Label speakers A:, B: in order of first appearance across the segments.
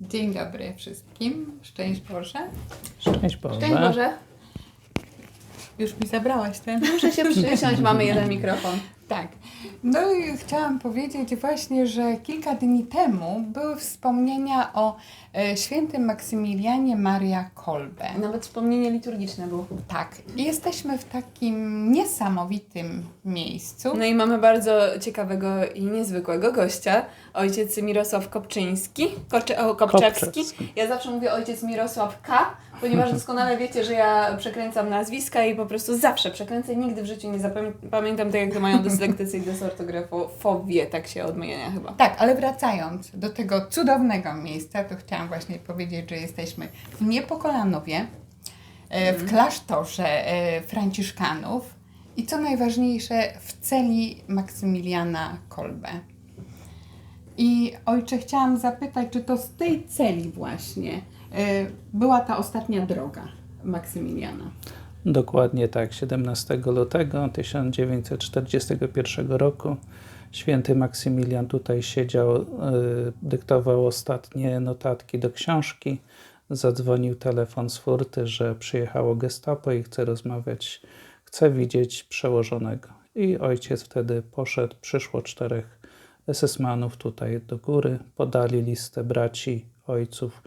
A: Dzień dobry wszystkim. Szczęść Boże.
B: Szczęść Boże.
C: Szczęść Boże.
A: Już mi zabrałaś ten.
C: Muszę się przysiąść, mamy jeden mikrofon.
A: Tak. No i chciałam powiedzieć właśnie, że kilka dni temu były wspomnienia o e, świętym Maksymilianie Maria Kolbe.
C: Nawet wspomnienie liturgiczne było.
A: Tak. I jesteśmy w takim niesamowitym miejscu.
C: No i mamy bardzo ciekawego i niezwykłego gościa, ojciec Mirosław Kopczyński, Koczy, o, Kopczewski.
B: Kopczewski.
C: Ja zawsze mówię ojciec Mirosław K, ponieważ doskonale wiecie, że ja przekręcam nazwiska i po prostu zawsze przekręcę, nigdy w życiu nie zapamiętam tak, jak to mają dyslektycy i dysortografowie, tak się odmienia chyba.
A: Tak, ale wracając do tego cudownego miejsca, to chciałam właśnie powiedzieć, że jesteśmy w Niepokolanowie, e, w klasztorze e, Franciszkanów i co najważniejsze w celi Maksymiliana Kolbe. I ojcze, chciałam zapytać, czy to z tej celi właśnie była ta ostatnia droga Maksymiliana?
B: Dokładnie tak, 17 lutego 1941 roku święty Maksymilian tutaj siedział, y, dyktował ostatnie notatki do książki. Zadzwonił telefon z furty, że przyjechało gestapo i chce rozmawiać, chce widzieć przełożonego. I ojciec wtedy poszedł, przyszło czterech SS-manów tutaj do góry, podali listę braci, ojców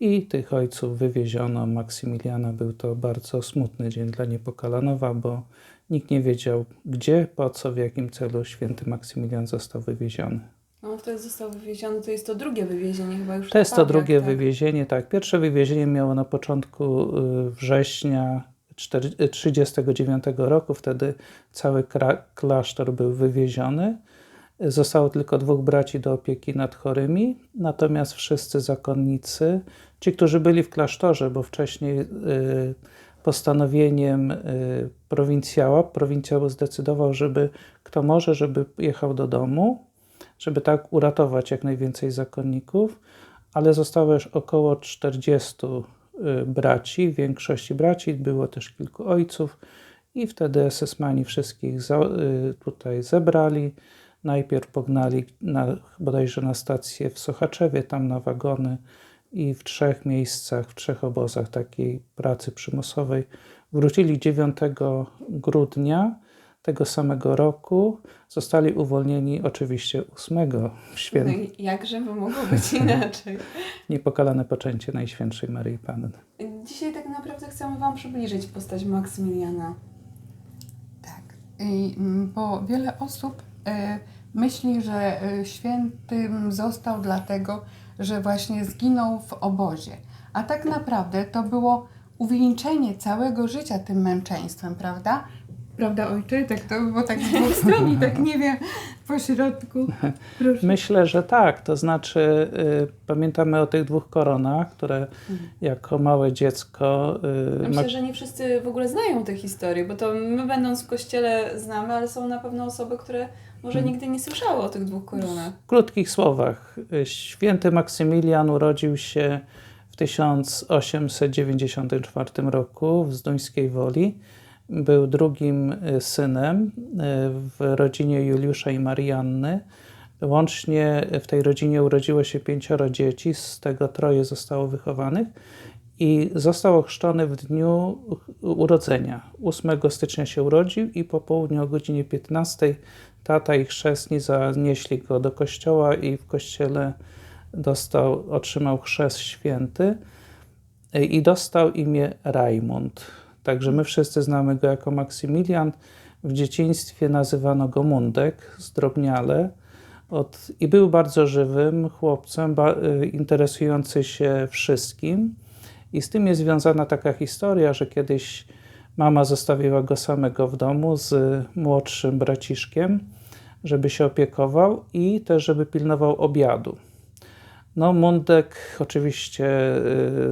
B: i tych ojców wywieziono. Maksymiliana był to bardzo smutny dzień dla Niepokalanowa, bo nikt nie wiedział gdzie, po co, w jakim celu święty Maksymilian został wywieziony.
C: No to został wywieziony, to jest to drugie wywiezienie chyba już.
B: To jest to
C: tak,
B: drugie
C: tak.
B: wywiezienie, tak. Pierwsze wywiezienie miało na początku y, września 1939 roku, wtedy cały klasztor był wywieziony. Zostało tylko dwóch braci do opieki nad chorymi, natomiast wszyscy zakonnicy, ci, którzy byli w klasztorze, bo wcześniej y, postanowieniem y, prowincjała, prowincjał zdecydował, żeby kto może, żeby jechał do domu, żeby tak uratować jak najwięcej zakonników, ale zostało już około 40 y, braci, w większości braci, było też kilku ojców i wtedy SS-mani wszystkich tutaj zebrali. Najpierw pognali na, bodajże na stację w Sochaczewie, tam na wagony i w trzech miejscach, w trzech obozach takiej pracy przymusowej. Wrócili 9 grudnia tego samego roku. Zostali uwolnieni oczywiście 8
C: No
B: święty,
C: i jakże by mogło być inaczej.
B: niepokalane poczęcie Najświętszej Maryi Panny.
C: Dzisiaj tak naprawdę chcemy Wam przybliżyć postać Maksymiliana.
A: Tak, I, mm, bo wiele osób myśli, że e, świętym został dlatego, że właśnie zginął w obozie. A tak naprawdę to było uwieńczenie całego życia tym męczeństwem, prawda? Prawda, ojcze? Tak to było tak z dwóch stron i tak nie wiem, po środku. Proszę.
B: Myślę, że tak. To znaczy, y, pamiętamy o tych dwóch koronach, które jako małe dziecko. Y,
C: Ja
B: ma-
C: Myślę, że nie wszyscy w ogóle znają tę historię, bo to my będąc w kościele znamy, ale są na pewno osoby, które może
B: Hmm.
C: nigdy nie słyszały o tych dwóch koronach.
B: W krótkich słowach, święty Maksymilian urodził się w 1894 roku w Zduńskiej Woli. Był drugim y, synem y, w rodzinie Juliusza i Marianny. Łącznie w tej rodzinie urodziło się pięcioro dzieci, z tego troje zostało wychowanych i został ochrzczony w dniu urodzenia. 8 stycznia się urodził i po południu o godzinie 15 tata i chrzestni zanieśli go do kościoła i w kościele dostał, otrzymał chrzest święty y, i dostał imię Rajmund. Także my wszyscy znamy go jako Maksymilian. W dzieciństwie nazywano go Mundek, zdrobniale. Od, I był bardzo żywym chłopcem, ba, y, interesujący się wszystkim. I z tym jest związana taka historia, że kiedyś mama zostawiła go samego w domu z młodszym braciszkiem, żeby się opiekował i też, żeby pilnował obiadu. No, Mundek oczywiście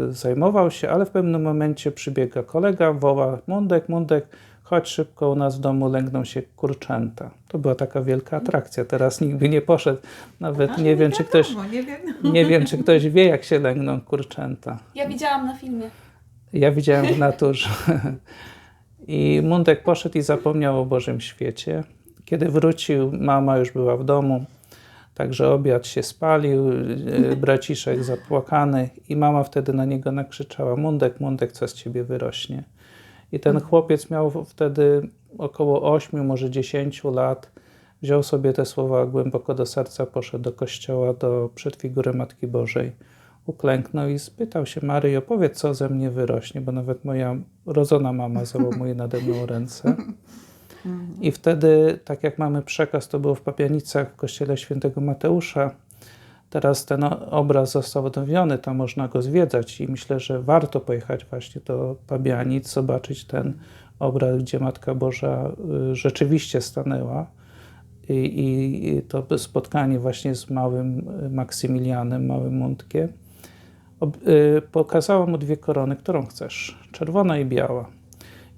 B: y, zajmował się, ale w pewnym momencie przybiega kolega, woła Mundek, Mundek, chodź szybko, u nas w domu lęgną się kurczęta. To była taka wielka atrakcja, teraz nikt by nie poszedł. Nawet nie wiem, czy ktoś,
A: nie wiem.
B: nie wiem, czy ktoś wie, jak się lęgną kurczęta.
C: Ja widziałam na filmie.
B: Ja widziałem w naturze. I Mundek poszedł i zapomniał o Bożym świecie. Kiedy wrócił, mama już była w domu. Także obiad się spalił, e, braciszek zapłakany i mama wtedy na niego nakrzyczała Mundek, Mundek, co z ciebie wyrośnie. I ten chłopiec miał wtedy około 8, może 10 lat. Wziął sobie te słowa głęboko do serca, poszedł do kościoła, do przedfigury Matki Bożej. Uklęknął i spytał się Maryjo, powiedz, co ze mnie wyrośnie, bo nawet moja rodzona mama załamuje nade mną ręce. I wtedy, tak jak mamy przekaz, to było w Papianicach w kościele świętego Mateusza. Teraz ten obraz został odnowiony, tam można go zwiedzać i myślę, że warto pojechać właśnie do Pabianic, zobaczyć ten obraz, gdzie Matka Boża y, rzeczywiście stanęła. I, i, I to spotkanie właśnie z małym y, Maksymilianem, małym Mundkiem. Ob, y, pokazała mu dwie korony, którą chcesz, czerwona i biała.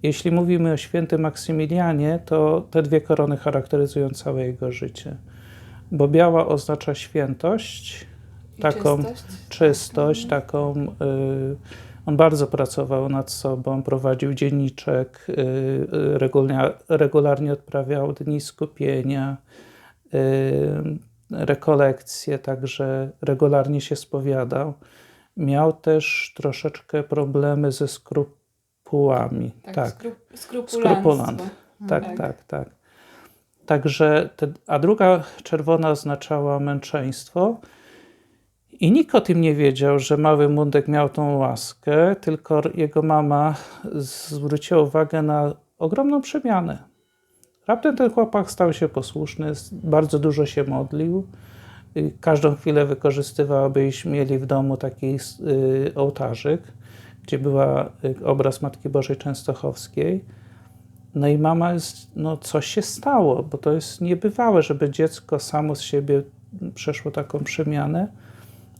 B: Jeśli mówimy o świętym Maksymilianie, to te dwie korony charakteryzują całe jego życie. Bo biała oznacza świętość,
C: I
B: taką
C: czystość.
B: czystość, taką. Y, on bardzo pracował nad sobą, prowadził dzienniczek, y, regularnie, regularnie odprawiał dni skupienia, y, rekolekcje, także regularnie się spowiadał. Miał też troszeczkę problemy ze skrupułami.
C: Tak,
B: tak. Skrupulant. Tak,
C: Tak.
B: tak, tak. Także, te, a druga czerwona oznaczała męczeństwo. I nikt o tym nie wiedział, że mały Mundek miał tą łaskę, tylko jego mama zwróciła uwagę na ogromną przemianę. Raptem ten chłopak stał się posłuszny, bardzo dużo się modlił. Każdą chwilę wykorzystywał, abyśmy mieli w domu taki y, ołtarzyk, gdzie była y, obraz Matki Bożej Częstochowskiej. No i mama jest, no coś się stało, bo to jest niebywałe, żeby dziecko samo z siebie przeszło taką przemianę.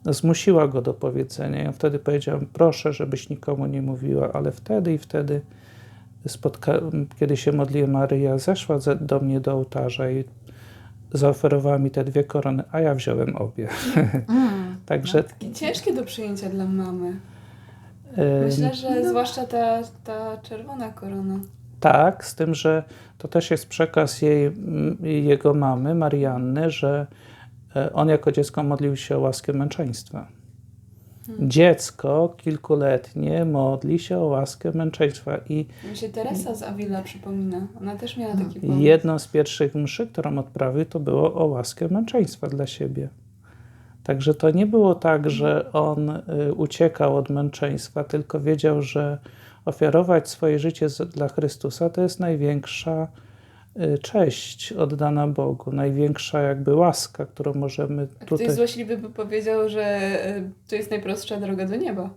B: Zmusiła go do powiedzenia. Ja wtedy powiedziałem, proszę, żebyś nikomu nie mówiła, ale wtedy i wtedy, spotka- kiedy się modliłem, Maryja zeszła ze- do mnie do ołtarza i zaoferowała mi te dwie korony, a ja wziąłem obie.
A: Mm.
B: Także
C: ciężkie do przyjęcia dla mamy. Myślę, że zwłaszcza ta, ta czerwona korona.
B: Tak, z tym, że to też jest przekaz jej, m, jego mamy, Marianny, że e, on jako dziecko modlił się o łaskę męczeństwa. Dziecko kilkuletnie modli się o łaskę męczeństwa i
C: Mi się Teresa z Avila przypomina. Ona też miała taki pomysł.
B: jedną z pierwszych mszy, którą odprawił, to było o łaskę męczeństwa dla siebie. Także to nie było tak, że on y, uciekał od męczeństwa, tylko wiedział, że ofiarować swoje życie dla Chrystusa to jest największa y, cześć oddana Bogu, największa jakby łaska, którą możemy
C: Ktoś
B: tutaj...
C: złośliwy by powiedział, że e, to jest najprostsza droga do nieba.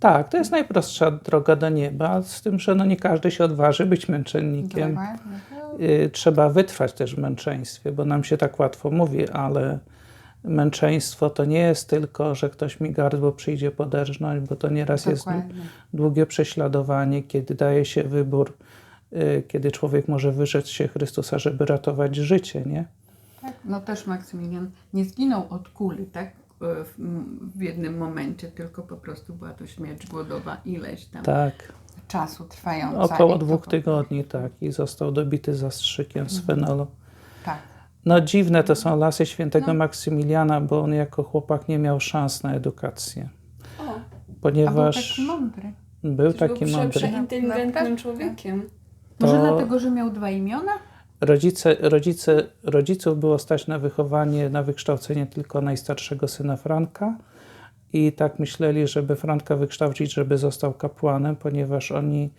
B: Tak, to jest najprostsza droga do nieba, z tym, że no nie każdy się odważy być męczennikiem. Y, trzeba wytrwać też w męczeństwie, bo nam się tak łatwo mówi, ale męczeństwo to nie jest tylko, że ktoś mi gardło przyjdzie poderżnąć, bo to nieraz jest
A: Dokładnie.
B: długie prześladowanie, kiedy daje się wybór, y, kiedy człowiek może wyrzec się Chrystusa, żeby ratować życie, nie?
A: Tak, no też Maksymilian nie zginął od kuli, tak? W, w jednym momencie, tylko po prostu była to śmierć głodowa ileś tam
B: Tak,
A: czasu trwająca.
B: około dwóch tygodni, tak, i został dobity zastrzykiem z fenolu.
A: Tak.
B: No dziwne to są lasy świętego
A: No.
B: Maksymiliana, bo on jako chłopak nie miał szans na edukację,
C: O,
A: A był
B: ponieważ
A: taki mądry.
B: był
C: był
B: taki
C: prze,
B: mądry.
C: przeinteligentnym
A: Naprawdę?
C: człowiekiem.
A: Może
B: To-
A: dlatego, że miał dwa imiona?
B: Rodzice, rodzice, rodziców było stać na wychowanie, na wykształcenie tylko najstarszego syna Franka i tak myśleli, żeby Franka wykształcić, żeby został kapłanem, ponieważ oni,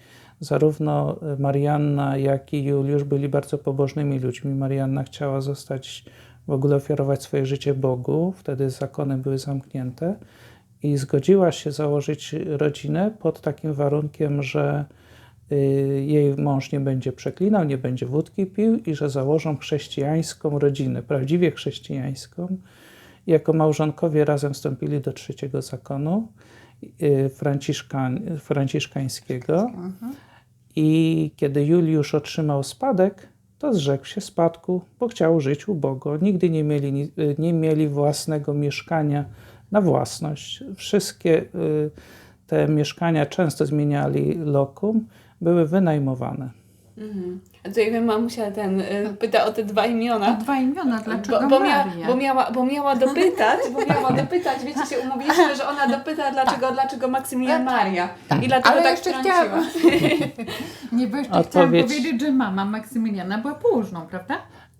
B: zarówno Marianna, jak i Juliusz byli bardzo pobożnymi ludźmi. Marianna chciała zostać, w ogóle ofiarować swoje życie Bogu, wtedy zakony były zamknięte i zgodziła się założyć rodzinę pod takim warunkiem, że y, jej mąż nie będzie przeklinał, nie będzie wódki pił i że założą chrześcijańską rodzinę, prawdziwie chrześcijańską. Jako małżonkowie razem wstąpili do trzeciego zakonu y, franciszkań, franciszkańskiego. I kiedy Juliusz otrzymał spadek, to zrzekł się spadku, bo chciał żyć ubogo. Nigdy nie mieli, ni- nie mieli własnego mieszkania na własność. Wszystkie y, te mieszkania często zmieniali lokum, były wynajmowane.
C: Mhm. A tutaj wiem, mamusia ten y, pyta o te dwa
A: A
C: imiona.
A: dwa imiona, dlaczego
C: Bo, bo, mia, bo, miała, bo miała dopytać, bo miała dopytać, wiecie, się umówiliśmy, że ona dopyta, dlaczego, dlaczego Maksymilian Maria. I dlatego
A: Ale
C: tak
A: jeszcze chciałam... Nie, bo jeszcze chciałam
B: Odpowiedź-
A: powiedzieć, że mama Maksymiliana była położną, prawda?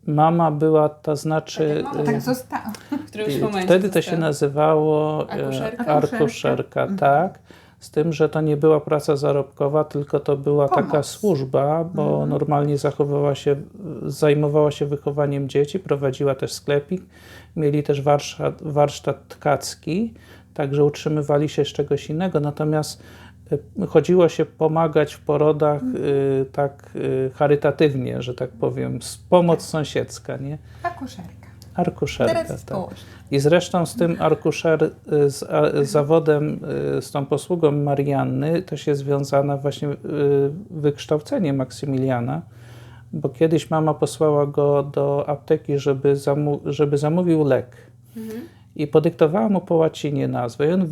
B: Mama była, to znaczy.
C: Tak
B: y,
A: Tak zostało.
C: W którymś
B: y,
C: momencie
B: Wtedy to
C: została.
B: się nazywało e,
C: Akuszerka?
B: arkuszerka, tak. Z tym, że to nie była praca zarobkowa, tylko to była taka
A: Pomoc.
B: służba, bo
C: Mhm.
B: normalnie zachowywała się, zajmowała się wychowaniem dzieci, prowadziła też sklepik, mieli też warsztat, warsztat tkacki, także utrzymywali się z czegoś innego. Natomiast y, chodziło się pomagać w porodach
C: Mhm.
B: y, tak y, charytatywnie, że tak powiem, s- pomoc sąsiedzka, nie?
A: Akuszerka.
B: Arkuszerka,
A: Teraz
B: tak.
A: społeczna.
B: I zresztą z tym arkuszer, y, z a, z zawodem, y, z tą posługą Marianny też jest związana właśnie y, wykształcenie Maksymiliana, bo kiedyś mama posłała go do apteki, żeby, zamu- żeby zamówił lek. I podyktowała mu po łacinie nazwę. I on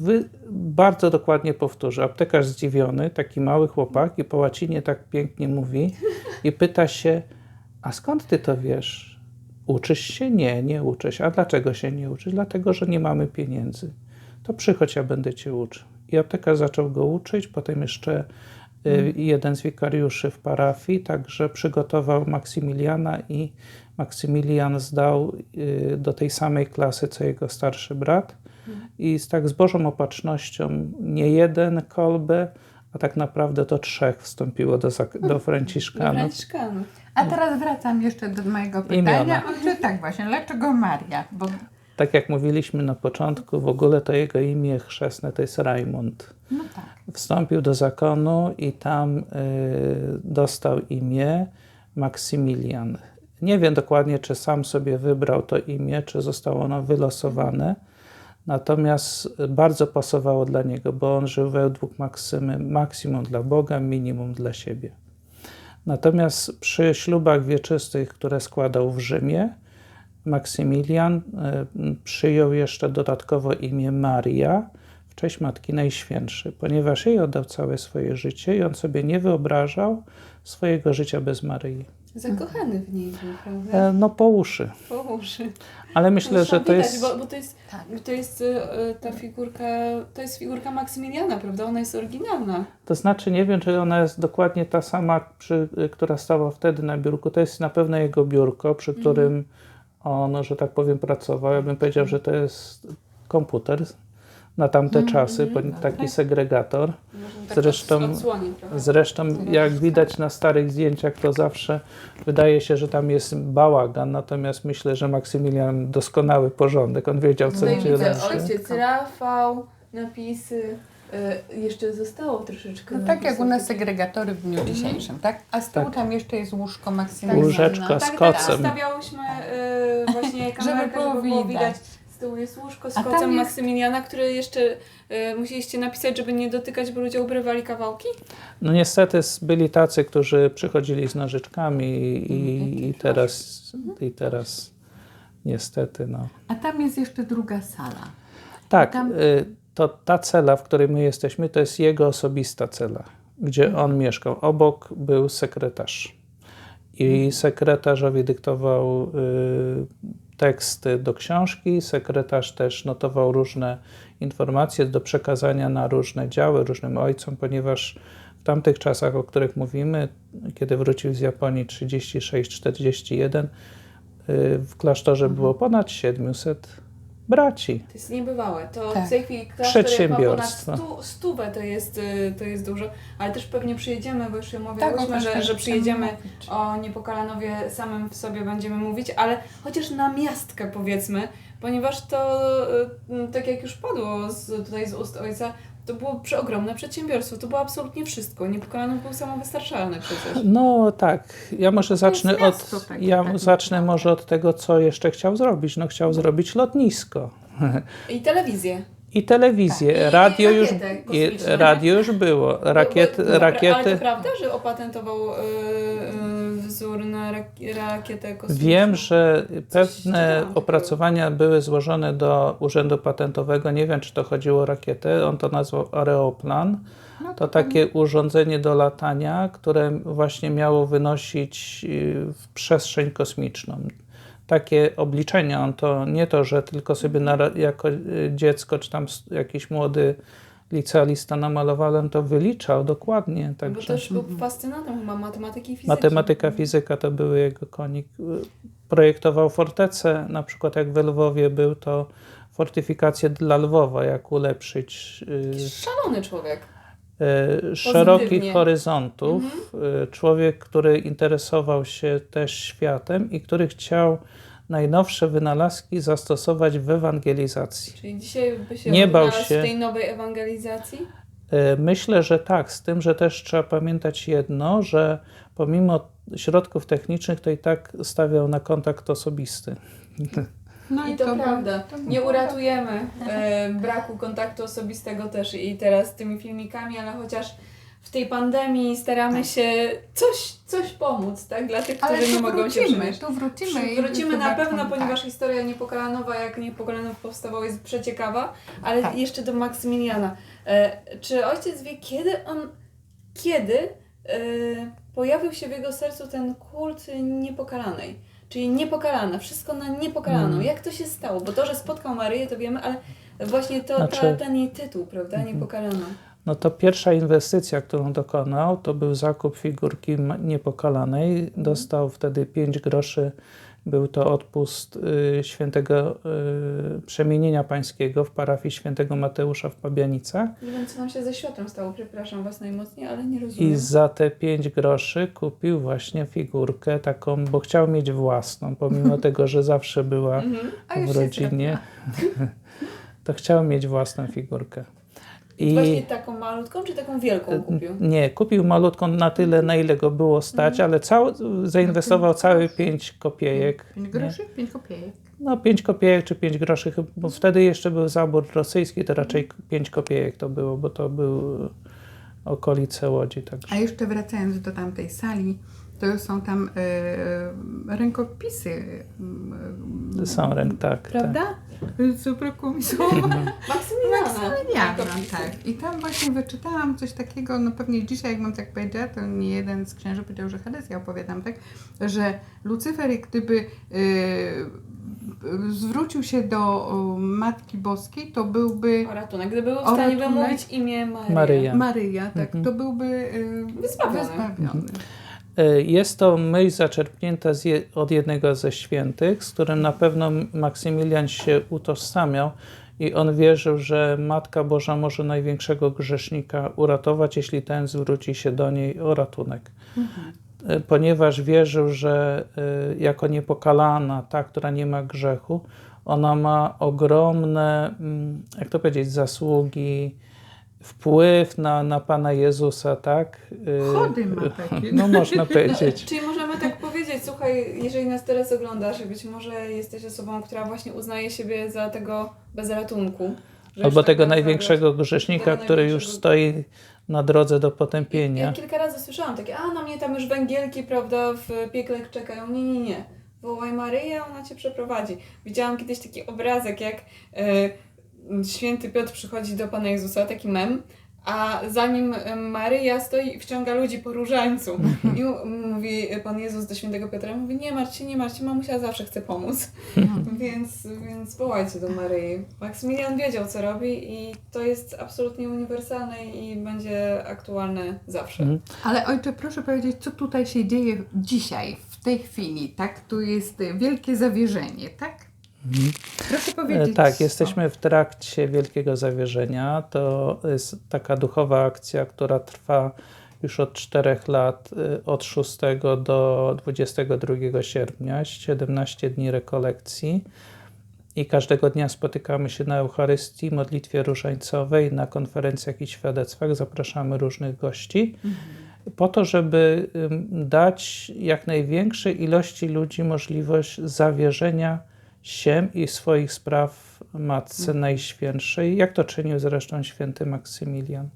B: bardzo dokładnie powtórzył. Aptekarz zdziwiony, taki mały chłopak, i po łacinie tak pięknie mówi i pyta się, a skąd ty to wiesz? Uczysz się? Nie, nie uczę się. A dlaczego się nie uczysz? Dlatego, że nie mamy pieniędzy. To przychodź, ja będę cię uczył. I aptekarz zaczął go uczyć, potem jeszcze y, jeden z wikariuszy w parafii, także przygotował Maksymiliana i Maksymilian zdał y, do tej samej klasy, co jego starszy brat. I z tak z Bożą opatrznością nie jeden kolbę, a tak naprawdę to trzech wstąpiło do, do
C: Do
B: Franciszkanów.
A: A teraz wracam jeszcze do mojego pytania. Czy tak właśnie, dlaczego Maria? Bo
B: Tak jak mówiliśmy na początku, w ogóle to jego imię chrzestne to jest Raimund.
A: no tak.
B: Wstąpił do zakonu i tam y, dostał imię Maksymilian. Nie wiem dokładnie, czy sam sobie wybrał to imię, czy zostało ono wylosowane. Natomiast bardzo pasowało dla niego, bo on żył według maksymy maksimum dla Boga, minimum dla siebie. Natomiast przy ślubach wieczystych, które składał w Rzymie, Maksymilian y, przyjął jeszcze dodatkowo imię Maria w cześć Matki Najświętszej, ponieważ jej oddał całe swoje życie i on sobie nie wyobrażał swojego życia bez Maryi.
C: Zakochany w niej był, prawda?
B: E, No po uszy.
C: Po uszy.
B: Ale myślę, że to
C: widać,
B: jest...
C: Bo, bo to jest,
A: Tak.
C: to jest y, ta figurka, to jest figurka Maksymiliana, prawda? Ona jest oryginalna.
B: To znaczy, nie wiem, czy ona jest dokładnie ta sama, przy, y, która stała wtedy na biurku. To jest na pewno jego biurko, przy którym on, że tak powiem, pracował. Ja bym powiedział, że to jest komputer na tamte czasy, bo taki segregator.
C: Można tak
B: Zresztą-? Zresztą, jak widać na starych zdjęciach, to zawsze wydaje się, że tam jest bałagan, natomiast myślę, że Maksymilian doskonały porządek. On wiedział, co
C: widzę
B: leży.
C: ojciec Rafał, napisy. Y, jeszcze zostało troszeczkę.
A: No tak jak u nas segregatory w dniu dzisiejszym, tak? A z tyłu
B: Tak.
A: tam jeszcze jest łóżko Maksymiliana.
B: Łóżeczko z
C: Tak, tak,
B: kocem.
C: stawiałyśmy y, właśnie kamerkę, żeby było widać. Tyłu jest łóżko z
A: A tam
C: kocem
A: jest-
C: Maksymiliana, które jeszcze y, musieliście napisać, żeby nie dotykać, bo ludzie ubrywali kawałki.
B: No niestety s- byli tacy, którzy przychodzili z nożyczkami i, i, i teraz, i teraz niestety, no.
A: A tam jest jeszcze druga sala.
B: Tak,
A: Tam-
B: y, to ta cela, w której my jesteśmy, to jest jego osobista cela, gdzie
A: Mhm.
B: on mieszkał. Obok był sekretarz. I
A: Mhm.
B: sekretarzowi dyktował y, teksty do książki, sekretarz też notował różne informacje do przekazania na różne działy, różnym ojcom, ponieważ w tamtych czasach, o których mówimy, kiedy wrócił z Japonii 36-41, y, w klasztorze było ponad 700 braci.
C: To jest niebywałe. To
A: Tak.
C: w tej chwili klasztor jak ma ponad
B: Przedsiębiorstwo.
C: stu, stówę, to jest, y, to jest dużo, ale też pewnie przyjedziemy, bo już
A: Tak,
C: omawiałyśmy,
A: o
C: że,
A: tym
C: że przyjedziemy o Niepokalanowie samym w sobie będziemy mówić, ale chociaż na miastkę powiedzmy, ponieważ to, y, tak jak już padło z, tutaj z ust ojca, to było przeogromne przedsiębiorstwo, to było absolutnie wszystko. Niepokalanów był samowystarczalny przecież.
B: No tak, ja może zacznę od,
A: takie,
B: ja
A: tak
B: zacznę
A: naprawdę.
B: może od tego, co jeszcze chciał zrobić. No chciał zrobić lotnisko.
C: I telewizję.
B: I telewizję,
C: Tak. I-
B: radio, już,
C: rakietę
B: i radio już było. Rakiet,
C: Bo- bo- Ale
B: rakiety.
C: to prawda, że opatentował y, y, wzór na rak rakietę kosmiczną?
B: Wiem, że pewne opracowania były złożone do Urzędu Patentowego. Nie wiem, czy to chodziło o rakietę. On to nazwał Areoplan.
A: No
B: To takie urządzenie do latania, które właśnie miało wynosić y, w przestrzeń kosmiczną. Takie obliczenia, on to nie to, że tylko sobie nara- jako y, dziecko, czy tam jakiś młody licealista namalowałem, to wyliczał dokładnie.
C: Bo
B: Także
C: też był fascynatem chyba matematyki i fizyki.
B: matematyka, fizyka to były jego konik. Y, Projektował fortece, na przykład jak w Lwowie był, to fortyfikacje dla Lwowa, jak ulepszyć y,
C: Szalony człowiek.
B: E, szerokich
C: Pozytywnie.
B: horyzontów. E, Człowiek, który interesował się też światem i który chciał najnowsze wynalazki zastosować w ewangelizacji.
C: Czyli dzisiaj by się
B: Nie bał się.
C: w tej nowej ewangelizacji?
B: E, Myślę, że tak, z tym, że też trzeba pamiętać jedno, że pomimo środków technicznych, to i tak stawiał na kontakt osobisty.
A: No
C: I to,
A: by-
C: prawda.
A: to
C: Nie uratujemy e, braku kontaktu osobistego też i teraz tymi filmikami, ale chociaż w tej pandemii staramy się coś, coś pomóc, tak? Dla tych, którzy nie mogą się
A: wrócimy,
C: przemieścić.
A: tu wrócimy.
C: Wrócimy na pewno,
A: tak.
C: ponieważ historia Niepokalanova, jak Niepokalanów powstawał, jest przeciekawa, ale
A: Tak.
C: jeszcze do Maksymiliana. E, czy ojciec wie, kiedy on, kiedy e, pojawił się w jego sercu ten kult Niepokalanej? Czyli niepokalana, wszystko na niepokalaną.
B: Mm.
C: Jak to się stało? Bo to, że spotkał Maryję, to wiemy, ale właśnie to,
B: Znaczy-
C: ta, ten jej tytuł, prawda?
B: Mhm.
C: Niepokalana.
B: No to pierwsza inwestycja, którą dokonał, to był zakup figurki niepokalanej. Dostał wtedy 5 groszy. Był to odpust y, świętego y, Przemienienia Pańskiego w parafii świętego Mateusza w Pabianicach.
C: Nie wiem, co nam się ze światłem stało, przepraszam Was najmocniej, ale nie rozumiem.
B: I za te 5 groszy kupił właśnie figurkę taką, bo chciał mieć własną, pomimo tego, że zawsze była
C: Mhm.
B: W rodzinie, to chciał mieć własną figurkę. I
C: Właśnie taką malutką, czy taką wielką kupił?
B: Nie, kupił malutką na tyle, na ile go było stać,
C: Mhm.
B: ale cał, zainwestował całe 5 kopiejek.
A: 5
B: nie?
A: groszy, 5 kopiejek.
B: No 5 kopiejek czy 5 groszy, chyba, bo wtedy jeszcze był zabór rosyjski, to raczej 5 kopiejek to było, bo to był okolice Łodzi. Także.
A: A jeszcze wracając do tamtej sali, to są tam e, rękopisy. e,
B: Są ręk, tak.
A: Prawda? Zabrakło mi słowa.
C: Maksymiliana.
A: Maksymiliana, tak. I tam właśnie wyczytałam coś takiego, no pewnie dzisiaj, jak mam tak powiedziała, to nie jeden z księży powiedział, że herezję opowiadam, tak? Że Lucyfer, jak gdyby y, zwrócił się do Matki Boskiej, to byłby
C: O ratunek. Gdyby był w stanie
A: ratunek.
C: wymówić imię Maryja.
B: Maryja.
A: Maryja, tak?
B: Mhm.
A: To byłby y,
C: Wyzbawiony.
A: wyzbawiony.
B: E, Jest to myśl zaczerpnięta je, od jednego ze świętych, z którym na pewno Maksymilian się utożsamiał i on wierzył, że Matka Boża może największego grzesznika uratować, jeśli ten zwróci się do niej o ratunek. E, Ponieważ wierzył, że e, jako niepokalana, ta, która nie ma grzechu, ona ma ogromne, mm, jak to powiedzieć, zasługi, wpływ na, na Pana Jezusa, tak? E,
A: Chody ma takie.
B: No można powiedzieć.
C: Czyli możemy tak powiedzieć, słuchaj, jeżeli nas teraz oglądasz i być może jesteś osobą, która właśnie uznaje siebie za tego bez ratunku. już
B: Albo
C: tak
B: tego
C: naprawdę-
B: największego grzesznika,
C: tego
B: który już
C: największego-
B: stoi na drodze do
C: Ja
B: potępienia.
C: kilka razy słyszałam takie, a na mnie tam już węgielki, prawda, w piekle czekają. Nie, nie, nie. Wołaj Maryję, ona cię przeprowadzi. Widziałam kiedyś taki obrazek, jak e, święty Piotr przychodzi do Pana Jezusa, taki mem, a za nim e, Maryja stoi i wciąga ludzi po różańcu. I mówi Pan Jezus do świętego Piotra, mówi, nie martw się, nie martw się, mamusia zawsze chce pomóc. Więc, więc wołajcie do Maryi. Maksymilian wiedział, co robi i to jest absolutnie uniwersalne i będzie aktualne zawsze.
B: Mhm.
A: Ale ojcze, proszę powiedzieć, co tutaj się dzieje dzisiaj, w tej chwili, tak? Tu jest wielkie zawierzenie, tak? Proszę
B: E,
A: powiedzieć.
B: Tak, jesteśmy w trakcie Wielkiego Zawierzenia. To jest taka duchowa akcja, która trwa już od czterech lat, e, od 6 do 22 sierpnia, 17 dni rekolekcji. I każdego dnia spotykamy się na Eucharystii, modlitwie różańcowej, na konferencjach i świadectwach. Zapraszamy różnych gości. po to, żeby dać jak największej ilości ludzi możliwość zawierzenia się i swoich spraw Matce Najświętszej, jak to czynił zresztą święty Maksymilian.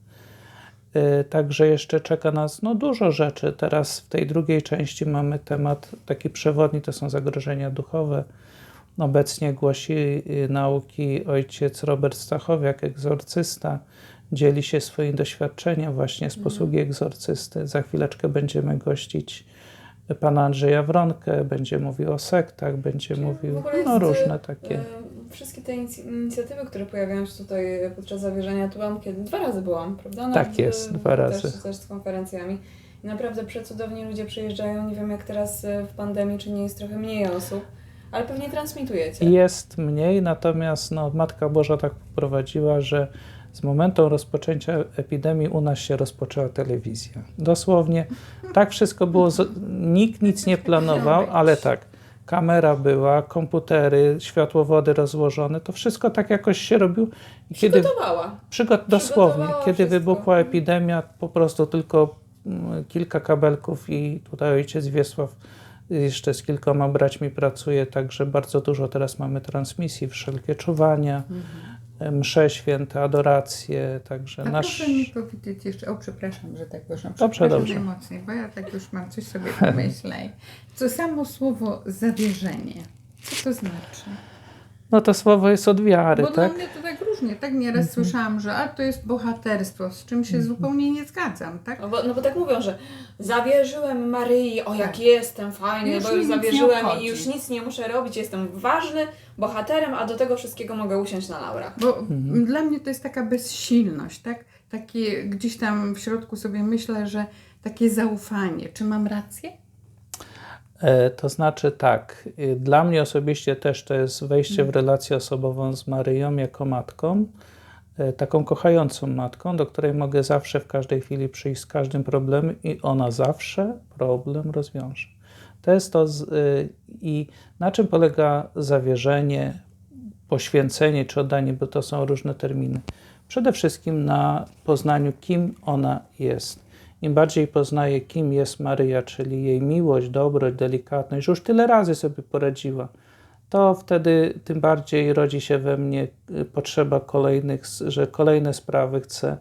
B: Y, Także jeszcze czeka nas no, dużo rzeczy. Teraz w tej drugiej części mamy temat taki przewodni, to są zagrożenia duchowe. Obecnie głosi y, nauki ojciec Robert Stachowiak, egzorcysta. Dzieli się swoim doświadczeniem właśnie z posługi egzorcysty. Za chwileczkę będziemy gościć pana Andrzeja Wronkę, będzie mówił o sektach, będzie
C: w
B: mówił
C: jest,
B: no,
C: y,
B: różne takie.
C: E, Wszystkie te inic- inicjatywy, które pojawiają się tutaj podczas zawierzenia, tu byłam kiedy? Dwa razy byłam, prawda?
B: Tak jest,
C: e,
B: dwa razy.
C: Też, też z konferencjami. I naprawdę przecudowni ludzie przyjeżdżają. Nie wiem jak teraz w pandemii, czy nie jest trochę mniej osób, ale pewnie transmitujecie.
B: Jest mniej, natomiast no, Matka Boża tak poprowadziła, że z momentu rozpoczęcia epidemii u nas się rozpoczęła telewizja. Dosłownie tak wszystko było, z... nikt nic nie planował, ale tak, kamera była, komputery, światłowody rozłożone, to wszystko tak jakoś się robiło. I kiedy
C: Przygotowała.
B: Przygot dosłownie,
C: Przygotowała
B: kiedy
C: wszystko.
B: wybuchła epidemia, po prostu tylko mm, kilka kabelków i tutaj ojciec Wiesław jeszcze z kilkoma braćmi pracuje, także bardzo dużo teraz mamy transmisji, wszelkie czuwania, msze święte, adoracje, także
A: A
B: nasz...
A: proszę mi powiedzieć jeszcze, o przepraszam, że tak proszę,
B: Dobrze, dobrze.
A: najmocniej, bo ja tak już mam coś sobie pomyślę. Co samo słowo zawierzenie, co to znaczy?
B: No to słowo jest od wiary,
A: Bo
B: tak?
A: dla mnie to tak różnie, tak nieraz słyszałam, że a to jest bohaterstwo, z czym się zupełnie nie zgadzam, tak?
C: No bo, no bo tak mówią, że zawierzyłem Maryi, o jak
A: Tak.
C: jestem fajny,
A: Już
C: bo już zawierzyłem i już nic nie muszę robić, jestem ważny bohaterem, a do tego wszystkiego mogę usiąść na laurach.
A: Bo dla mnie to jest taka bezsilność, tak? Takie gdzieś tam w środku sobie myślę, że takie zaufanie. Czy mam rację?
B: E, To znaczy tak, y, dla mnie osobiście też to jest wejście w relację osobową z Maryją jako matką, e, taką kochającą matką, do której mogę zawsze w każdej chwili przyjść z każdym problemem i ona zawsze problem rozwiąże. To jest to, z, y, i na czym polega zawierzenie, poświęcenie czy oddanie, bo to są różne terminy. Przede wszystkim na poznaniu, kim ona jest. Im bardziej poznaję, kim jest Maryja, czyli jej miłość, dobroć, delikatność, że już tyle razy sobie poradziła, to wtedy tym bardziej rodzi się we mnie y, potrzeba kolejnych, że kolejne sprawy chcę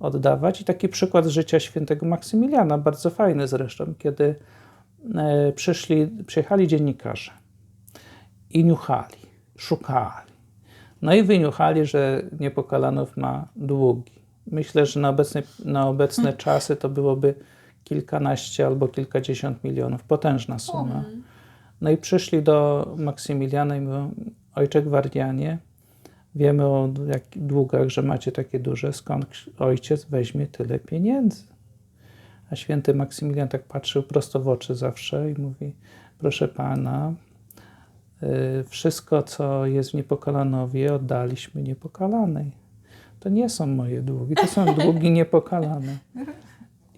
B: oddawać. I taki przykład życia świętego Maksymiliana, bardzo fajny zresztą, kiedy e, przyszli, przyjechali dziennikarze i niuchali, szukali. No i wyniuchali, że Niepokalanów ma długi. Myślę, że na obecne, na obecne czasy to byłoby kilkanaście albo kilkadziesiąt milionów. Potężna suma. No i przyszli do Maksymiliana i mówią, ojcze Gwardianie, wiemy o jak, długach, że macie takie duże, skąd ojciec weźmie tyle pieniędzy? A święty Maksymilian tak patrzył prosto w oczy zawsze i mówi, proszę pana, y, wszystko, co jest w Niepokalanowie, oddaliśmy Niepokalanej. To nie są moje długi, to są długi Niepokalane.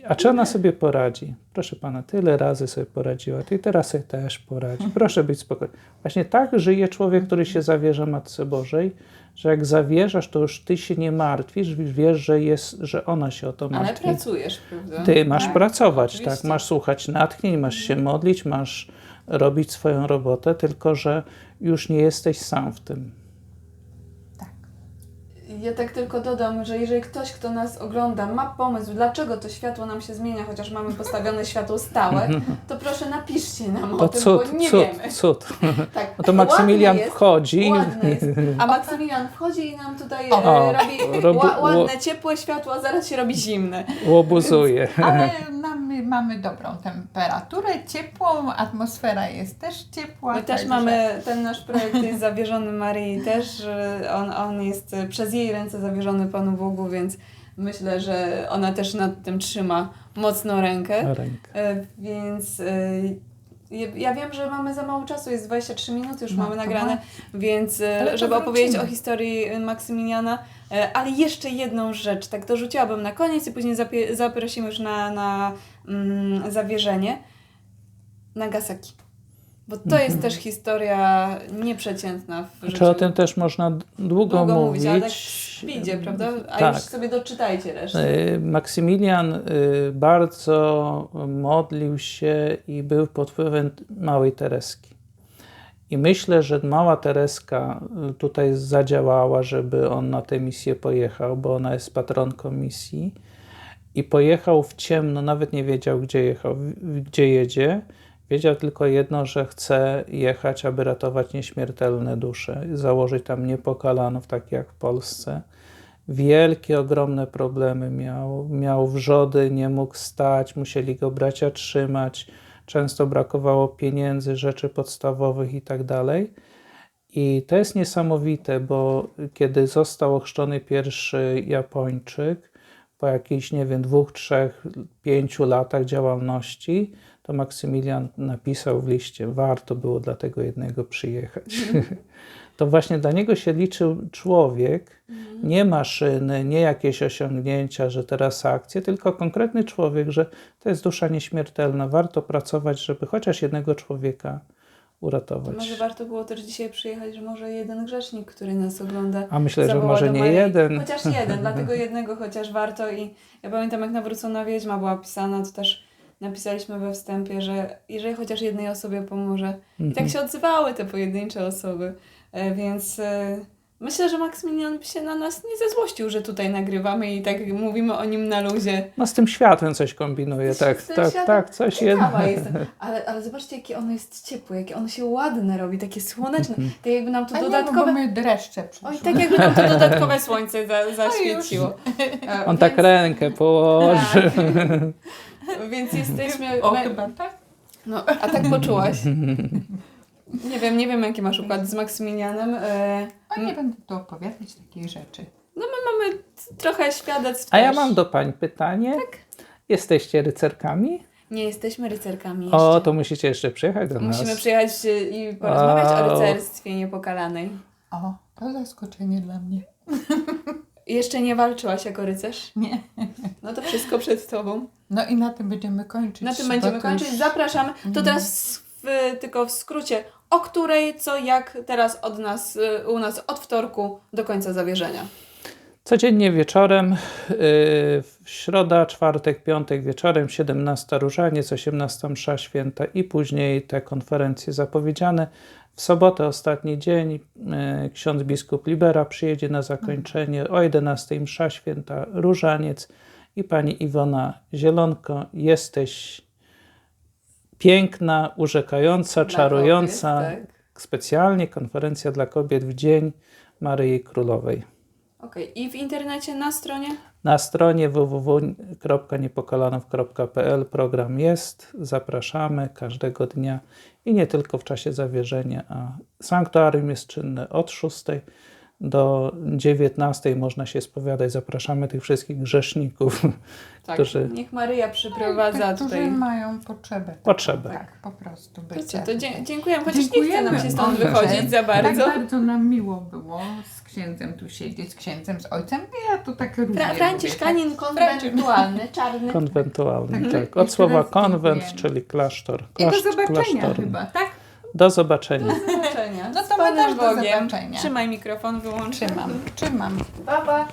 B: A czy ona sobie poradzi? Proszę pana, tyle razy sobie poradziła, i teraz sobie też poradzi. Proszę być spokojny. Właśnie tak żyje człowiek, który się zawierza Matce Bożej, że jak zawierzasz, to już ty się nie martwisz, wiesz, że, jest, że ona się o to
C: Ale
B: martwi.
C: pracujesz, prawda?
B: Ty masz
A: Tak,
B: pracować,
C: oczywiście.
B: tak? Masz słuchać natchnień, masz się modlić, masz robić swoją robotę, tylko że już nie jesteś sam w tym.
C: Ja tak tylko dodam, że jeżeli ktoś, kto nas ogląda, ma pomysł, dlaczego to światło nam się zmienia, chociaż mamy postawione światło stałe, to proszę napiszcie nam
B: To
C: o tym,
B: cud,
C: bo nie
B: cud,
C: wiemy.
B: cud.
C: Tak,
B: No to Maksymilian
C: jest,
B: wchodzi.
C: Jest. A Maksymilian wchodzi i nam tutaj e,
B: O,
C: robi
B: robu-
C: ła, ładne, ciepłe światło, a zaraz się robi zimne.
B: Łobuzuje.
A: Ale mamy, mamy dobrą temperaturę, ciepłą, atmosfera jest też ciepła.
C: My też mamy, ten nasz projekt jest zawierzony Maryi też, że on, on jest przez jej ręce zawierzony Panu Bogu, więc myślę, że ona też nad tym trzyma mocno rękę.
B: Rękę.
C: E, Więc e, ja- wiem, że mamy za mało czasu, jest 23 minuty, już
A: No,
C: mamy nagrane, więc e,
A: Ale
C: żeby opowiedzieć o historii Maksymiliana, ale jeszcze jedną rzecz, tak dorzuciłabym na koniec i później zaprosimy już na, na mm, zawierzenie. Nagasaki. Bo to jest też historia nieprzeciętna w.
B: Czy Znaczy, o tym też można długo,
C: Długo mówić, ale tak speedzie, prawda? A
B: Tak.
C: już sobie doczytajcie resztę.
B: Y, Maksymilian y, bardzo modlił się i był pod wpływem małej Tereski. I myślę, że mała Tereska y, tutaj zadziałała, żeby on na tę misję pojechał, bo ona jest patronką misji. I pojechał w ciemno, nawet nie wiedział, gdzie jechał, gdzie jedzie. Wiedział tylko jedno, że chce jechać, aby ratować nieśmiertelne dusze, założyć tam niepokalanów, tak jak w Polsce. Wielkie, ogromne problemy miał. Miał wrzody, nie mógł stać, musieli go bracia trzymać. Często brakowało pieniędzy, rzeczy podstawowych i tak. I to jest niesamowite, bo kiedy został ochrzczony pierwszy Japończyk, po jakichś, nie wiem, dwóch, trzech, pięciu latach działalności, to Maksymilian napisał w liście, warto było dla tego jednego przyjechać. to właśnie dla niego się liczył człowiek, nie maszyny, nie jakieś osiągnięcia, że teraz akcje, tylko konkretny człowiek, że to jest dusza nieśmiertelna, warto pracować, żeby chociaż jednego człowieka uratować.
C: Może warto było też dzisiaj przyjechać, że może jeden grzesznik, który nas ogląda.
B: A myślę, że może nie
C: Maryi.
B: jeden.
C: Chociaż jeden, dlatego jednego chociaż warto. I ja pamiętam, jak nawrócona wiedźma była pisana, to też napisaliśmy we wstępie, że jeżeli chociaż jednej osobie pomoże. I tak się odzywały te pojedyncze osoby. E, Więc e, myślę, że Maksymilian by się na nas nie zezłościł, że tutaj nagrywamy i tak mówimy o nim na luzie.
B: No z tym światłem coś kombinuje,
C: Z-
B: tak,
C: z tym
B: tak,
C: światłem
B: tak, coś
C: Ciekawa
B: jedno.
C: jestem. Ale, ale zobaczcie, jakie ono jest ciepłe, jakie ono się ładne robi, takie słoneczne.
B: Mhm.
C: Tak jakby nam
A: A nie,
C: dodatkowe...
A: my dreszcze.
C: Oj, tak jakby nam to dodatkowe słońce za, zaświeciło.
B: On tak
C: więc-
B: rękę położy.
C: Więc jesteśmy...
A: O,
C: my-
A: chyba tak?
C: No, a tak poczułaś. Nie wiem, nie wiem jaki masz układ z Maksymilianem. E,
A: A nie będę tu opowiadać takiej rzeczy.
C: mamy t- trochę świadectw
B: A ja
C: też.
B: mam do pań pytanie.
C: Tak.
B: Jesteście rycerkami?
C: Nie jesteśmy rycerkami jeszcze.
B: O, to musicie jeszcze przyjechać do nas.
C: Musimy przyjechać e, i porozmawiać o
B: Wow.
C: rycerstwie niepokalanej.
A: O, to zaskoczenie dla mnie.
C: Jeszcze nie walczyłaś jako rycerz?
A: Nie.
C: No to wszystko przed tobą.
A: No i na tym będziemy kończyć.
C: Na tym będziemy kończyć.
A: już-
C: Zapraszamy. To
A: Mhm.
C: teraz w, tylko w skrócie. O której, co, jak teraz od nas, y, u nas od wtorku do końca zawierzenia.
B: Codziennie wieczorem, yy, w środa, czwartek, piątek wieczorem, 17 różaniec, 18 msza święta i później te konferencje zapowiedziane. W sobotę, ostatni dzień, yy, ksiądz biskup Libera przyjedzie na zakończenie o 11 msza święta, różaniec i pani Iwona Zielonko. Jesteś piękna, urzekająca,
C: Dla
B: czarująca.
C: kobiet, tak.
B: Specjalnie konferencja dla kobiet w Dzień Maryi Królowej.
C: Okej. I w internecie na stronie?
B: Na stronie www.niepokalanów.pl program jest. Zapraszamy każdego dnia i nie tylko w czasie zawierzenia, a sanktuarium jest czynne od 6 do 19 można się spowiadać. Zapraszamy tych wszystkich grzeszników,
C: Tak.
B: którzy
C: Niech Maryja przyprowadza
A: Tych, którzy
C: tutaj.
A: mają potrzebę.
B: Potrzebę.
A: Tak, po prostu
C: To
A: bycia.
C: co, to dziękujemy, chociaż nie chce
A: Dziękujemy.
C: nam się stąd wychodzić za bardzo.
A: Tak bardzo nam miło było z księdzem tu siedzieć, z księdzem, z ojcem. Ja tu tak różnie
C: Fra-
A: lubię,
C: Franciszkanin konwentualny, czarny.
B: konwentualny.
A: Tak,
B: Tak,
A: tak.
B: od słowa konwent, czyli klasztor.
A: tak? I do zobaczenia
B: klasztorny.
A: chyba, tak?
B: Do zobaczenia.
C: Do zobaczenia.
A: No
C: Z
A: to my
C: Panem
A: też do
C: Bogiem.
A: zobaczenia.
C: Trzymaj mikrofon, wyłącz.
A: Trzymam, trzymam.
C: Pa, pa.